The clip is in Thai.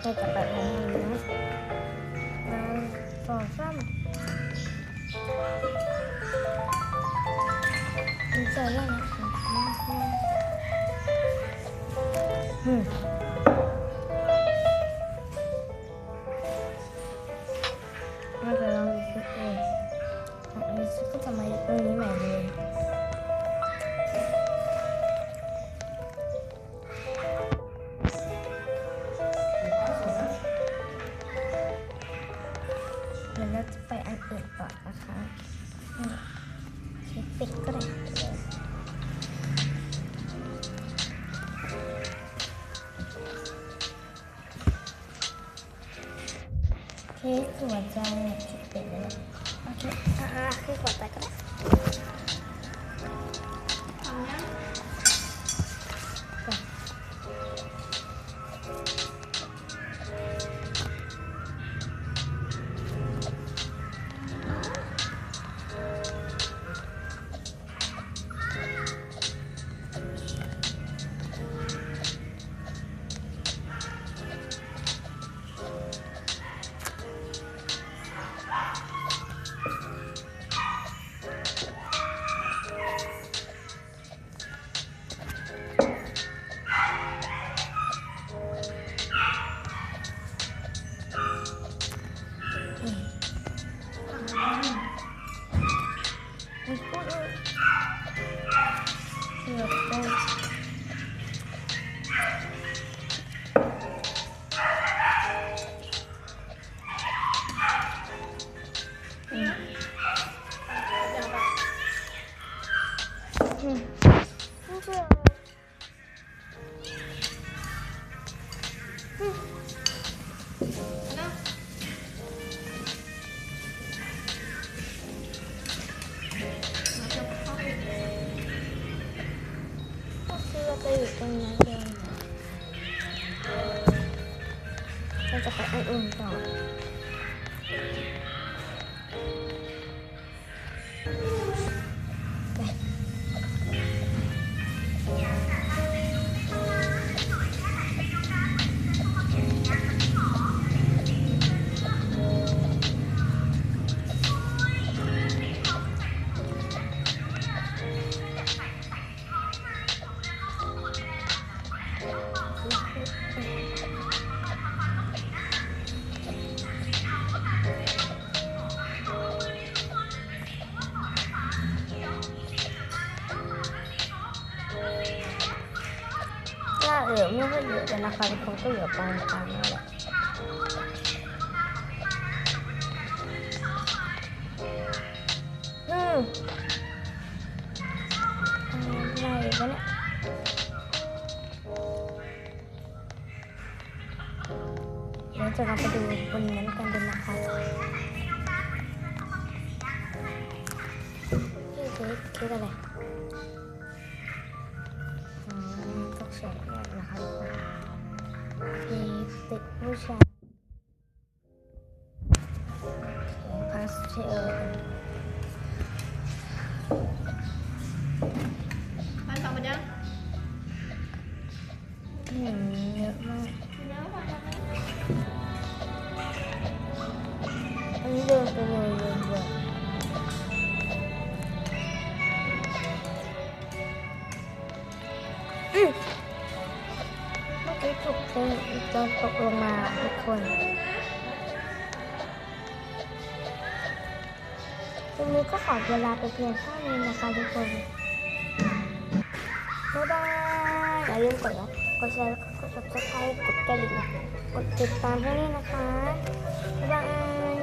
เราจะไปทำงานนะหนึ่งสองสามดีใจแล้วนะ จะไปอันนะคะนี่ใช้ปิดก็ได้เค้กหัวใจเนี่ยจะปิดแล้วโอเคอ่าๆคือหัวใจก็ได้ เกื จะอยู่ตรงนั้นเลยเราจะไปอันอื่นต่อ เหลือไม่ค่อยเยอะแต่ราคาทุกคนก็เหลือปานกลางนั่นแหละอืมอะไรวะเนี่ยเดี๋ยวจะเราไปดูบนนั้นกันดูนะคะนี่คือคืออะไรอืมต้ มีติดผู้ชายโอเคพาสเทล กี้นจะตกลงมาทุกคนวันนี้ก็ขอเวลาไปเพียงเท่านี้นะคะทุกคน บ๊ายบาย อย่าลืมกดไลค์ กดแชร์ กด subscribe กดกระดิ่งกดติดตามให้ด้วยนะคะ บ๊ายบาย